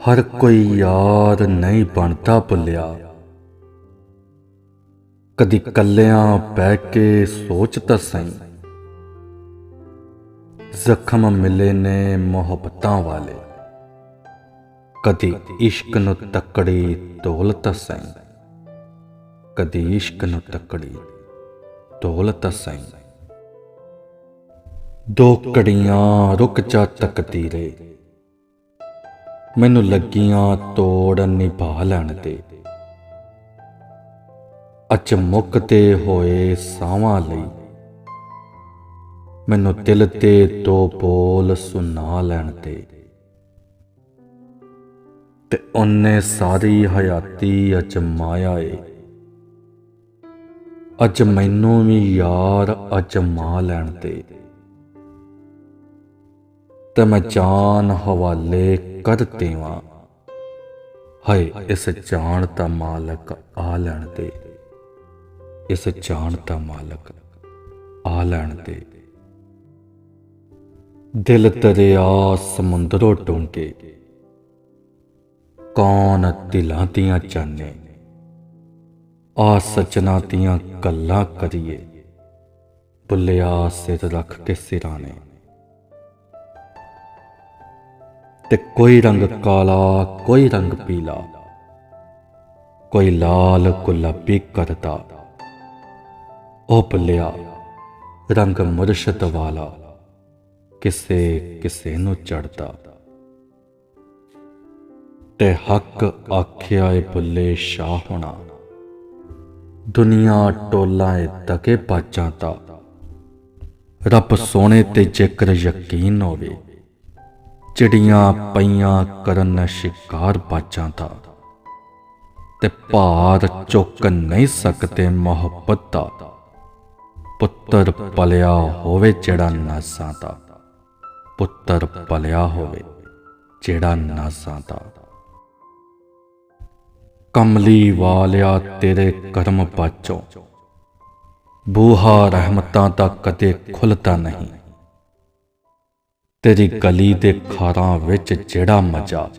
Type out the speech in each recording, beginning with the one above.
ਹਰ ਕੋਈ ਯਾਰ ਨਹੀਂ ਬਣਦਾ ਭੁੱਲਿਆ। ਕਦੀ ਕੱਲਿਆਂ ਬਹਿ ਕੇ ਸੋਚ ਤਾਂ ਸਈ ਜ਼ਖਮ ਮਿਲੇ ਨੇ ਮੁਹੱਬਤਾਂ ਵਾਲੇ। ਕਦੀ ਇਸ਼ਕ ਨੂੰ ਤੱਕੜੀ ਤੋਲ ਤਾਂ ਸਈ ਕਦੀ ਇਸ਼ਕ ਨੂੰ ਤੱਕੜੀ ਤੋਲ ਤਾਂ ਸਈ ਦੋ ਕੜੀਆਂ ਰੁਕ ਜਾ ਤੱਕਦੀ ਰੇ ਮੈਨੂੰ ਲੱਗੀਆਂ ਤੋੜ ਨਿਭਾ ਲੈਣ ਤੇ ਅਚ ਮੁੱਕਦੇ ਹੋਏ ਸਾਵਾਂ ਲਈ ਮੈਨੂੰ ਦਿਲ ਤੇ ਦੋ ਬੋਲ ਸੁਣਾ ਲੈਣ ਤੇ ਤੇ ਉਹਨੇ ਸਾਰੀ ਹਯਾਤੀ ਅਜਮਾਇਆ ਏ ਅੱਜ ਮੈਨੂੰ ਵੀ ਯਾਰ ਅਜਮਾ ਲੈਣ ਤੇ ਤੇ ਮੈਂ ਜਾਨ ਹਵਾਲੇ ਕਰ ਦੇਵਾਂ ਹਾਏ, ਇਸ ਜਾਣ ਦਾ ਮਾਲਕ ਆ ਲੈਣ ਦੇ। ਇਸ ਜਾਣ ਦਾ ਮਾਲਕ ਆ ਲੈਣ ਦੇ। ਦਿਲ ਦਰਿਆ ਸਮੁੰਦਰੋਂ ਡੂੰਘੇ। ਕੌਣ ਦਿਲਾਂ ਦੀਆਂ ਚਾਨੇ ਆ ਸਚਨਾ ਦੀਆਂ ਗੱਲਾਂ ਕਰੀਏ। ਬੁੱਲਿਆ ਸਿਰ ਰੱਖ ਕੇ ਸਿਰਾਣੇ ਤੇ ਕੋਈ ਰੰਗ ਕਾਲਾ, ਕੋਈ ਰੰਗ ਪੀਲਾ। ਕੋਈ ਲਾਲ ਗੁਲਾਬੀ ਕਰਦਾ ਉਹ ਭੁੱਲਿਆ, ਰੰਗ ਮੁਰਸ਼ਦ ਵਾਲਾ, ਕਿਸੇ ਕਿਸੇ ਨੂੰ ਚੜਦਾ ਤੇ ਹੱਕ ਆਖਿਆ ਏ ਭੁੱਲੇ ਸ਼ਾਹ ਹੋਣਾ, ਦੁਨੀਆ ਟੋਲਾ ਏ ਤਕੇ ਪਾਚਾਂ ਤਾ ਰੱਬ ਸੋਹਣੇ ਤੇ ਜੇਕਰ ਯਕੀਨ ਹੋਵੇ ਚਿੜੀਆਂ ਪਈਆਂ ਕਰਨ ਸ਼ਿਕਾਰ ਬਾਜਾਂ ਦਾ। ਤੇ ਭਾਰ ਚੁੱਕ ਨਹੀਂ ਸਕਦੇ ਮੁਹੱਬਤ ਦਾ। ਪੁੱਤਰ ਪਲਿਆ ਹੋਵੇ ਜਿਹੜਾ ਨਾਸਾਂ ਦਾ। ਪੁੱਤਰ ਪਲਿਆ ਹੋਵੇ ਜਿਹੜਾ ਨਾਸਾਂ ਦਾ। ਕਮਲੀ ਵਾਲਿਆ ਤੇਰੇ ਕਰਮ ਬਾਚੋ ਬੂਹਾ ਰਹਿਮਤਾਂ ਦਾ ਕਦੇ ਖੁੱਲਦਾ ਨਹੀਂ। ਤੇਰੀ ਗਲੀ ਦੇ ਖਾਰਾਂ ਵਿੱਚ ਜਿਹੜਾ ਮਜ਼ਾ।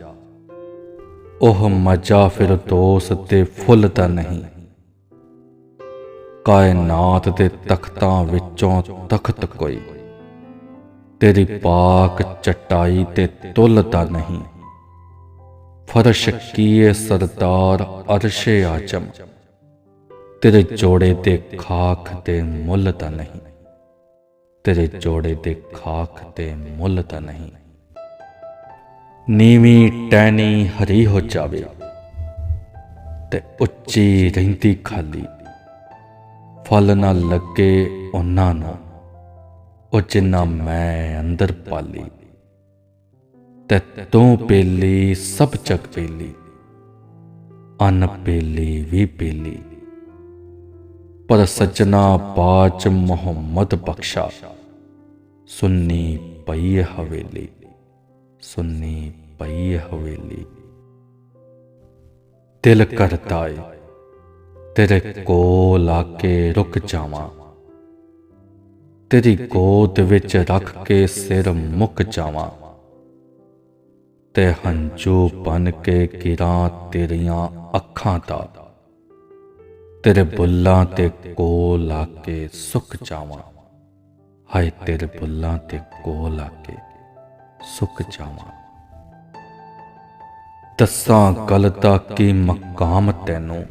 ਉਹ ਮਜ਼ਾ ਫਿਰ ਦੋਸਤ ਤੇ ਫੁੱਲ ਤਾਂ ਨਹੀਂ। ਕਾਇਨਾਤ ਦੇ ਤਖਤਾਂ ਵਿੱਚੋਂ ਤਖਤ ਕੋਈ। ਤੇਰੀ ਪਾਕ ਚਟਾਈ ਤੇ ਤੁਲ ਤਾਂ ਨਹੀਂ। ਫਰਸ਼ ਕੀਏ ਸਰਦਾਰ ਅਰਸ਼ੇ ਆਜਮ ਤੇਰੇ ਜੋੜੇ ਤੇ ਖਾਖ ਤੇ ਮੁੱਲ ਤਾਂ ਨਹੀਂ। ਤੇਰੇ ਜੋੜੇ ਤੇ ਖਾਖ ਤੇ ਮੁੱਲ ਤਾਂ ਨਹੀਂ। ਨੀਵੀਂ ਟੈਣੀ ਹਰੀ ਹੋ ਜਾਵੇ ਤੇ ਉੱਚੀ ਰਹਿੰਦੀ ਖਾਲੀ। ਫਲ ਨਾ ਲੱਗੇ ਉਹਨਾਂ ਨੂੰ ਉਹ ਜਿੰਨਾ ਮੈਂ ਅੰਦਰ ਪਾਲੀ। ਤੇ ਤੂੰ ਪੇਲੀ ਸਭ ਚੱਕ ਪੇਲੀ, ਅਨ ਪੇਲੀ ਵੀ ਪੇਲੀ। ਪਰ ਸੱਜਣਾ ਬਾਚ ਮੁਹੰਮਦ ਬਖਸ਼ਾ। ਸੁੰਨੀ ਪਈ ਹਵੇਲੀ, ਸੁੰਨੀ ਪਈ ਹਵੇਲੀ। ਦਿਲ ਕਰਦਾ ਏ, ਤੇਰੇ ਕੋਲ ਆ ਕੇ ਰੁਕ ਜਾਵਾਂ। ਤੇਰੀ ਗੋਦ ਵਿੱਚ ਰੱਖ ਕੇ ਸਿਰ ਮੁੱਕ ਜਾਵਾਂ। ਤੇ ਹੰਝੂ ਬਨ ਕੇ ਗਿਰਾਂ ਤੇਰੀਆਂ ਅੱਖਾਂ ਦਾ। ਤੇਰੇ ਬੁੱਲਾਂ ਤੇ ਕੋਲ ਆ ਕੇ ਸੁੱਕ ਜਾਵਾਂ। ਹਾਏ, ਤੇਰੇ ਬੁੱਲਾਂ ਤੇ ਕੋਲ ਆ ਕੇ ਸੁੱਕ ਜਾਵਾਂ। ਦੱਸਾਂ ਗੱਲ ਦਾ ਕੀ ਮਕਾਮ ਤੈਨੂੰ?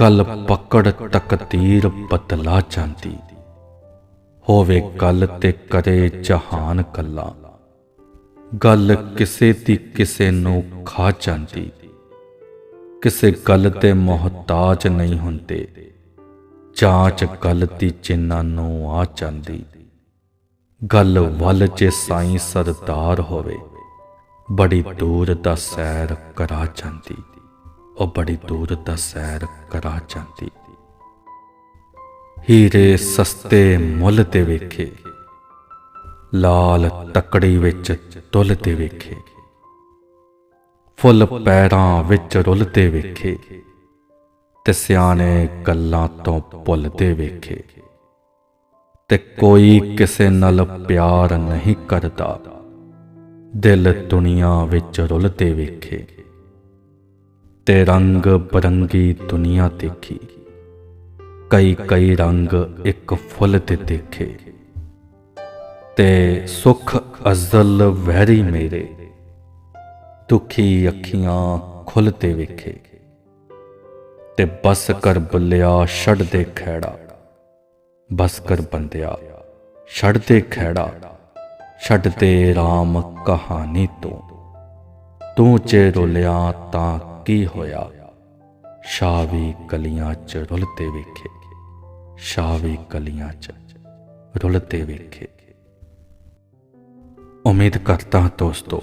ਗੱਲ ਪਕੜ ਤਕਦੀਰ ਬਦਲਾ ਜਾਂਦੀ। ਹੋਵੇ ਗੱਲ ਤੇ ਕਰੇ ਜਹਾਨ ਕੱਲਾ ਗੱਲ ਕਿਸੇ ਦੀ ਕਿਸੇ ਨੂੰ ਖਾ ਜਾਂਦੀ। ਕਿਸੇ ਗੱਲ ਤੇ ਮੁਹਤਾਜ ਨਹੀਂ ਹੁੰਦੇ। ਜਾਂਚ ਗੱਲ ਦੀ ਜਿਨ੍ਹਾਂ ਨੂੰ ਆ ਜਾਂਦੀ। ਗੱਲ ਵੱਲ ਜੇ ਸਾਈਂ ਸਰਦਾਰ ਹੋਵੇ, ਬੜੀ ਦੂਰ ਦਾ ਸੈਰ ਕਰਾ ਜਾਂਦੀ। ਉਹ ਬੜੀ ਦੂਰ ਦਾ ਸੈਰ ਕਰਾ ਜਾਂਦੀ। ਹੀਰੇ ਸਸਤੇ ਮੁੱਲ ਤੇ ਵੇਖੇ, ਲਾਲ ਤਕੜੀ ਵਿੱਚ ਤੁਲ ਤੁਲਦੇ ਵੇਖੇ। ਫੁੱਲ ਪੈਰਾਂ ਵਿੱਚ ਰੁੱਲਦੇ ਵੇਖੇ ਤੇ ਸਿਆਣੇ ਗੱਲਾਂ ਤੋਂ ਭੁੱਲਦੇ ਵੇਖੇ ਤੇ ਕੋਈ ਕਿਸੇ ਨਾਲ ਪਿਆਰ ਨਹੀਂ ਕਰਦਾ। ਦਿਲ ਦੁਨੀਆ ਵਿੱਚ ਰੁਲਦੇ ਵੇਖੇ ਤੇ ਰੰਗ ਬਰੰਗੀ ਦੁਨੀਆ ਦੇਖੀ। ਕਈ ਕਈ ਰੰਗ ਇੱਕ ਫੁੱਲ ਤੇ ਦੇਖੇ ਤੇ ਸੁਖ ਅਜ਼ਲ ਵਹਿਰੀ ਮੇਰੇ। ਦੁਖੀ ਅੱਖੀਆਂ ਖੁੱਲਦੇ ਵੇਖੇ ਤੇ ਬਸ ਕਰ ਬੁੱਲਿਆ ਛੱਡ ਦੇ ਖੈੜਾ ਬਸ ਕਰ ਬੰਦਿਆ ਛੱਡ ਦੇ ਖੈੜਾ ਛੱਡ ਦੇ RAM ਕਹਾਣੀ ਤੋਂ। ਤੂੰ ਜੇ ਰੁਲਿਆ ਤਾਂ ਕੀ ਹੋਇਆ? ਸ਼ਾਵੀ ਕਲੀਆਂ ਚ ਰੁਲਦੇ ਵੇਖੇ ਸ਼ਾਵੀ ਕਲੀਆਂ ਚ ਰੁਲਦੇ ਵੇਖੇ। ਉਮੀਦ ਕਰਦਾ ਦੋਸਤੋ